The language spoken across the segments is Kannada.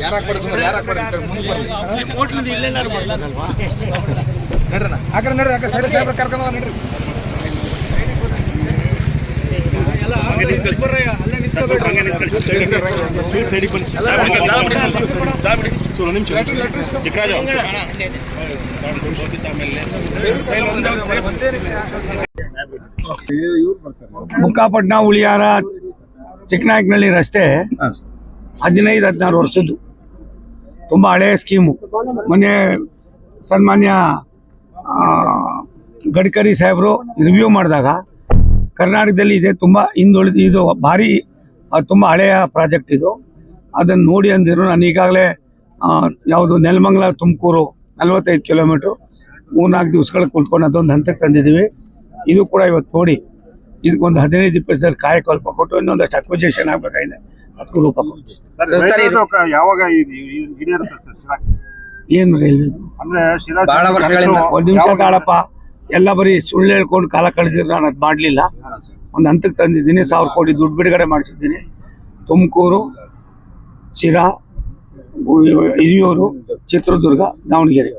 ಯಾರಾಕ್ ಕೊಡಿ ಸುಮ್ಮನೆ ಯಾರಾಕ್ ಕೊಡಿ ಅಂತ ಮುಂದೆ ಬರ್ಲಿ ಹೋಟ್ಲಿಂದ ಇಲ್ಲೇನಾದ್ರು ಮಾಡ್ಬೋದಲ್ವಾ ನಡ್ರಣ್ಣ ಆ ಕಡೆ ನಡ್ರಿ ಆ ಕಡೆ ಸೈಡ್ ಸಾಹೇಬ್ರ ಕರ್ಕೊಂಡ್ ಹೋಗಿ ನಡ್ರಿ. ಮುಕ್ಕಾಪಟ್ನ ಉಳಿಯಾರ ಚಿಕ್ಕನಾಯಕನಹಳ್ಳಿ ರಸ್ತೆ. ಹದಿನೈದು, ಹದಿನಾರು ವರ್ಷದ್ದು. ತುಂಬ ಹಳೆಯ ಸ್ಕೀಮು ಮೊನ್ನೆ ಸನ್ಮಾನ್ಯ ಗಡ್ಕರಿ ಸಾಹೇಬರು ರಿವ್ಯೂ ಮಾಡಿದಾಗ ಕರ್ನಾಟಕದಲ್ಲಿ ಇದೆ, ತುಂಬ ಹಿಂದುಳಿದ, ಇದು ಭಾರಿ ತುಂಬ ಹಳೆಯ ಪ್ರಾಜೆಕ್ಟ್ ಇದು. ಅದನ್ನು ನೋಡಿ ಅಂದಿರು ನಾನು ಈಗಾಗಲೇ ಯಾವುದು ನೆಲಮಂಗಲ ತುಮಕೂರು ನಲ್ವತ್ತೈದು ಕಿಲೋಮೀಟ್ರು ಮೂರ್ನಾಲ್ಕು ದಿವಸಗಳ ಕುತ್ಕೊಂಡು ಅದೊಂದು ಹಂತಕ್ಕೆ ತಂದಿದ್ದೀವಿ. ಇದು ಕೂಡ ಇವತ್ತು ನೋಡಿ. ಇದಕ್ಕೊಂದು ಹದಿನೈದು, ಇಪ್ಪತ್ತು ಕಾಯಕಲ್ಪ ಕೊಟ್ಟು ಇನ್ನೊಂದಷ್ಟು ಅಕ್ವಿಜೇಷನ್ ಆಗಬೇಕಾಗಿದೆ. ಅದಕ್ಕೂ ರೂಪ ಕೊಟ್ಟು ಯಾವಾಗ ಹಿಡಿಯಿರುತ್ತೆ ಸರ್ ಶಿರಾಕ್ ಏನು ರೈಲ್ವೆ ಅಂದ್ರೆ ಶಿರಾಕ್ ಬಹಳ ವರ್ಷಗಳಿಂದ. ಒಂದು ನಿಮಿಷ ಎಲ್ಲ ಬರೀ ಸುಳ್ಳು ಹೇಳ್ಕೊಂಡು ಕಾಲ ಕಳೆದಿದ್ರು ನಾನು ಅದು ಮಾಡಲಿಲ್ಲ. ಒಂದು ಹಂತಕ್ಕೆ ತಂದಿದ್ದೀನಿ ಸಾವಿರ ಕೋಟಿ ದುಡ್ಡು ಬಿಡುಗಡೆ ಮಾಡಿಸಿದ್ದೀನಿ. ತುಮಕೂರು ಶಿರಾ ಹಿರಿಯೂರು ಚಿತ್ರದುರ್ಗ ದಾವಣಗೆರೆ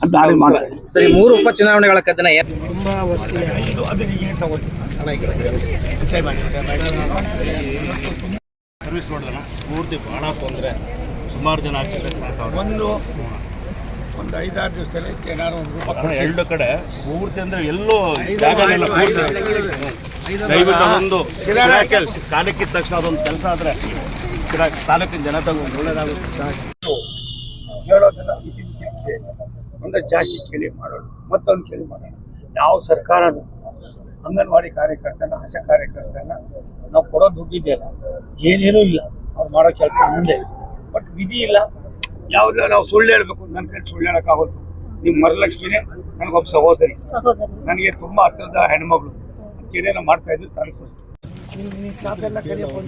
ಅಂತ ದಾಳಿ ಮಾಡ್ತೀನಿ ಸರಿ ಮೂರು ಉಪಚುನಾವಣೆಗಳ ಕದನ ಸರ್ವಿಸ್ ನೋಡಿದಣ ಪೂರ್ತಿ ಬಹಳ ತೊಂದರೆ. ಸುಮಾರು ಜನ ಸಾಕು ಒಂದು ಒಂದು ಐದಾರು ದಿವಸದಲ್ಲಿ ಏನಾದ್ರು ಒಂದು ಎರಡು ಕಡೆ ಪೂರ್ತಿ ಅಂದ್ರೆ ಎಲ್ಲೋ ಒಂದು ದಯವಿಟ್ಟು ಶಿರಾಕ್ಕೆ ಕಾಲಕ್ಕಿದ ತಕ್ಷಣ ಅದೊಂದು ಕೆಲಸ ಆದ್ರೆ ತಾಲೂಕಿನ ಜನತೆಗೆ ಒಂದು ಒಳ್ಳೇದಾಗುತ್ತೆ. ಇದಿನ್ ಜಾಸ್ತಿ ಕೇಳಿ ಮಾಡೋಣ ಮತ್ತೊಂದು ಕೇಳಿ ಮಾಡೋಣ. ಯಾವ ಸರ್ಕಾರನೂ ಅಂಗನವಾಡಿ ಕಾರ್ಯಕರ್ತನ ಆಶಾ ಕಾರ್ಯಕರ್ತನ ನಾವು ಕೊಡೋ ದುಡ್ಡಿದೆಯಲ್ಲ ಏನೇನೂ ಇಲ್ಲ. ಅವ್ರು ಮಾಡೋ ಕೆಲಸ ಮುಂದೆ. ಬಟ್ ವಿಧಿ ಇಲ್ಲ. ಯಾವುದೇ ನಾವು ಸುಳ್ಳು ಹೇಳ್ಬೇಕು. ನನ್ನ ಕೈ ಸುಳ್ಳು ಹೇಳೋಕ್ಕಾಗೋದು ನೀವು ಮರಲಕ್ಷ್ಮಿನೇ ನನಗೊಬ್ಬ ಸಹೋದರಿ. ಸಹೋದರಿ. ನನಗೆ ತುಂಬ ಹತ್ತಿರದ ಹೆಣ್ಮಗಳು. ಅದಕ್ಕೆ ಏನೇನೋ ಮಾಡ್ತಾ survey survey staff sir Kariyappa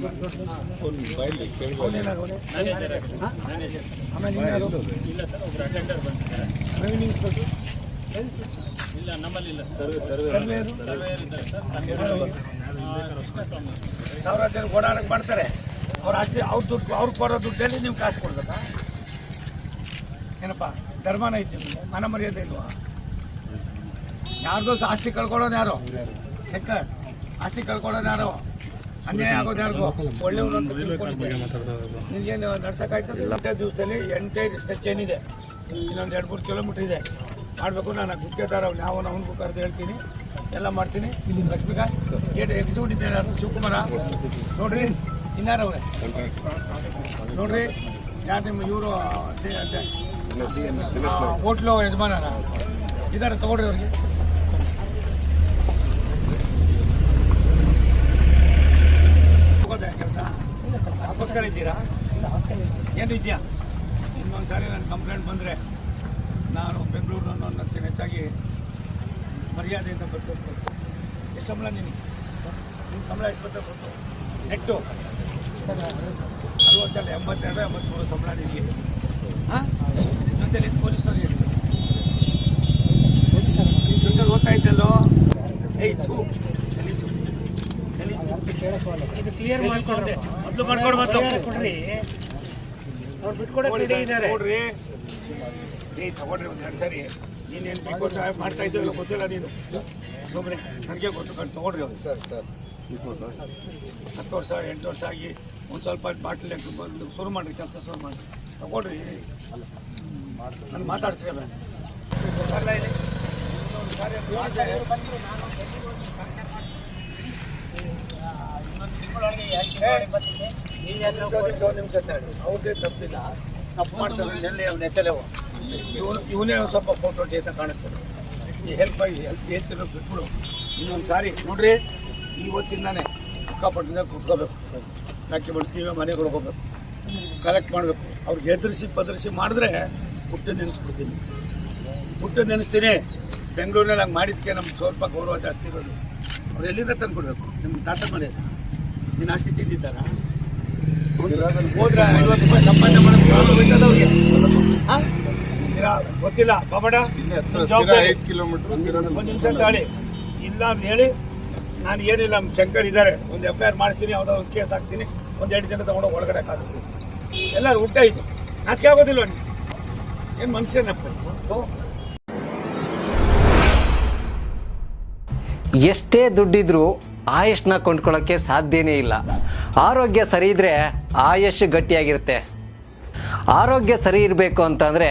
ಸಾವಿರಾರು ಜನ ಓಡಾಡಕ್ಕೆ ಮಾಡ್ತಾರೆ. ಅವ್ರ ಆಸ್ತಿ ಅವ್ರ ದುಡ್ಡು ಅವ್ರು ಕೊಡೋ ದುಡ್ಡಲ್ಲಿ ನೀವು ಕಾಸು ಕೊಡ್ಬೇಕಾ? ಏನಪ್ಪ, ಧರ್ಮನ ಐತಿ ಮನ ಮರ್ಯಾದೆ ಇಲ್ವಾ? ಯಾರ್ದೋ ಆಸ್ತಿ ಕಳ್ಕೊಳ್ಳೋದು ಯಾರು? ಶಂಕರ್, ಆಸ್ತಿ ಕಳ್ಕೊಳ್ಳೋದು ಯಾರೋ? ಅನ್ಯಾಯ ಆಗೋದು ಯಾರಿಗೂ? ಒಳ್ಳೆಯವರು ಅಂತ ನಿನಗೇನು ನಡ್ಸೋಕ್ಕಾಯ್ತದಿಲ್ಲ ಎಂಟೇ ದಿವಸದಲ್ಲಿ ಎಂಟೇ ಸ್ಟೆಚ್ ಏನಿದೆ? ಇನ್ನೊಂದು ಎರಡು ಮೂರು ಕಿಲೋಮೀಟ್ರ್ ಇದೆ. ಮಾಡಬೇಕು, ನಾನು ಗುತ್ತಿಗೆದಾರ ಅವ್ನು ಯಾವ ಅವ್ನಿಗೂ ಕರೆದು ಹೇಳ್ತೀನಿ. ಎಲ್ಲ ಮಾಡ್ತೀನಿ. ಲಕ್ಷ್ಮೀಕಾಂತ್ ಎಕ್ಸಿಬಿಟ್ಟಿದ್ದೆ ನಾನು, ಶಿವಕುಮಾರ. ನೋಡ್ರಿ ಇನ್ನಾರವ್ರೆ ನೋಡ್ರಿ, ಯಾರು ನಿಮ್ಮ ಇವರು ಹೋಟ್ಲು ಯಜಮಾನರ ಇದಾರೆ, ತಗೊಳ್ರಿ ಅವ್ರಿಗೆ. ಕೆಲಸ? ಅದಕ್ಕೋಸ್ಕರ ಇದ್ದೀರಾ? ಏನು ಇದೆಯಾ? ಇನ್ನೊಂದು ಸಾರಿ ನನ್ನ ಕಂಪ್ಲೇಂಟ್ ಬಂದರೆ ನಾನು ಬೆಂಗಳೂರು ಅನ್ನೋದಕ್ಕೆ ಹೆಚ್ಚಾಗಿ ಮರ್ಯಾದೆಯಿಂದ ಬದುಕೋದು ಎಷ್ಟು ಸಂಬಳ ನಿನಗೆ. ನಿನ್ನ ಸಂಬಳ ಎಷ್ಟು ಬರ್ತದೆ ಗೊತ್ತು ನೆಟ್ಟು. ಅರವತ್ತಲ್ಲ ಎಂಬತ್ತೆರಡು ಎಂಬತ್ತ್ಮೂರು ಸಂಬಳ ನಿನಗೆ. ಹಾಂ? ಜೊತೆಲಿ ಪೊಲೀಸರು ಎಷ್ಟು ನಿನ್ನ ಜೊತೆ ಓದ್ತಾ ಇದ್ದಲ್ಲೋ ಏಯ್ ಥೂ. ಎಲೀತು ಇದು ಕ್ಲಿಯರ್ ಮಾಡ್ಕೊಂಡೆ ಮೊದಲು ಮಾಡ್ಕೊಂಡು ಮೊದಲು. ಕೊಡ್ರಿ. ಅವ್ರು ಬಿಟ್ಕೊಡಕ್ಕೆ ಇದ್ದಾರೆ. ಕೊಡ್ರಿ ಏಯ್ ತಗೊಂಡ್ರಿ ಒಂದು ಎರಡು ಸರಿ. ನೀನು ಏನು ಬೇಕು ಅಂತ ಮಾಡ್ತಾ ಇದ್ದೀವಲ್ಲ ಗೊತ್ತಿಲ್ಲ ನೀನು. ಒಬ್ಬರೇ ನನಗೆ ಗೊತ್ತು ಕಣ್ ತಗೊಳ್ರಿ ಅವ್ರು. Sir sir. ಹತ್ತು ವರ್ಷ ಎಂಟು ವರ್ಷ ಆಗಿ ಒಂದು ಸ್ವಲ್ಪ ಬಾಟ್ಲಿ ಬಂದು ಶುರು ಮಾಡಿರಿ ಕೆಲಸ ಶುರು ಮಾಡಿ ತಗೊಳ್ರಿ. ನಾನು ಮಾತಾಡ್ಸ್ರಿ ಮಾಡ್ತಾರೆ. ಅವ್ರದ್ದೇ ತಪ್ಪಿಲ್ಲ. ತಪ್ಪು ಮಾಡ್ತಾರೆ. ನೆಲ್ಲೆ ಅವ್ನ ಹೆಸಲೆವು ಇವನು ಇವನೇ ಒಂದು ಸ್ವಲ್ಪ ಫೋಟೋ ಅಂತ ಕಾಣಿಸ್ತದೆ. ಈ ಹೆಲ್ಪ್ ಆಗಿ ಹೆಲ್ಪ್ ಹೇಳ್ತಿರೋ ಬಿಟ್ಬಿಡು. ಇನ್ನೊಂದು ಸಾರಿ ನೋಡ್ರಿ, ಇವತ್ತಿಂದಾನೆ ಅಕ್ಕಪಟ್ಟದಿಂದ ಕುತ್ಕೋಬೇಕು. ಡಾಕ್ಯುಮೆಂಟ್ಸ್ ನೀವೇ ಮನೆಗೆ ಹೋಗ್ಬೇಕು. ಕಲೆಕ್ಟ್ ಮಾಡಬೇಕು. ಅವ್ರಿಗೆ ಎದುರಿಸಿ ಪದರಿಸಿ ಮಾಡಿದ್ರೆ ಹುಟ್ಟು ನೆನೆಸ್ಬಿಡ್ತೀನಿ. ಹುಟ್ಟು ನೆನೆಸ್ತೀನಿ. ಬೆಂಗಳೂರಿನಲ್ಲಿ ಹಂಗೆ ಮಾಡಿದ್ದಕ್ಕೆ ನಮ್ಗೆ ಸ್ವಲ್ಪ ಗೌರವ ಜಾಸ್ತಿ ಇರೋದು. ಅವ್ರು ಎಲ್ಲಿಂದ ತಂದು ಕೊಡಬೇಕು? ನಿಮ್ಮ ತಾತ ಮನೆ ನೀನು ಆಸ್ತಿ ತಿಂದಿದ್ದಾರ? ಹೋದ್ರೆ ಐವತ್ತು ರೂಪಾಯಿ ಸಂಪಾದನೆ ಮಾಡೋದು ಗೊತ್ತಿಲ್ಲ. ಕಿಲೋಮೀಟರ್ ಒಂದು ನಿಮಿಷ ತಾಳಿ. ಇಲ್ಲ ಅಂತ ಹೇಳಿ ನಾನು ಏನಿಲ್ಲ ನಮ್ಮ ಶಂಕರ್ ಇದ್ದಾರೆ. ಒಂದು ಎಫ್ ಐ ಆರ್ ಮಾಡ್ತೀನಿ ಅವ್ರ ಒಂದು ಕೇಸ್ ಹಾಕ್ತೀನಿ. ಒಂದು ಎರಡು ಜನ ತಗೊಂಡೋಗಿ ಒಳಗಡೆ ಕಾಣಿಸ್ತೀನಿ. ಎಲ್ಲರೂ ಊಟ ಇದೆ ನಾಚಿಕೆ ಆಗೋದಿಲ್ವ ಏನು ಮನುಷ್ಯನಪ್ಪ ಎಷ್ಟೇ ದುಡ್ಡಿದ್ರೂ ಆಯುಷ್ನ ಕೊಂಡ್ಕೊಳ್ಳೋಕ್ಕೆ ಸಾಧ್ಯನೇ ಇಲ್ಲ. ಆರೋಗ್ಯ ಸರಿ ಇದ್ರೆ ಆಯುಷ್ ಗಟ್ಟಿಯಾಗಿರುತ್ತೆ. ಆರೋಗ್ಯ ಸರಿ ಇರಬೇಕು ಅಂತಂದ್ರೆ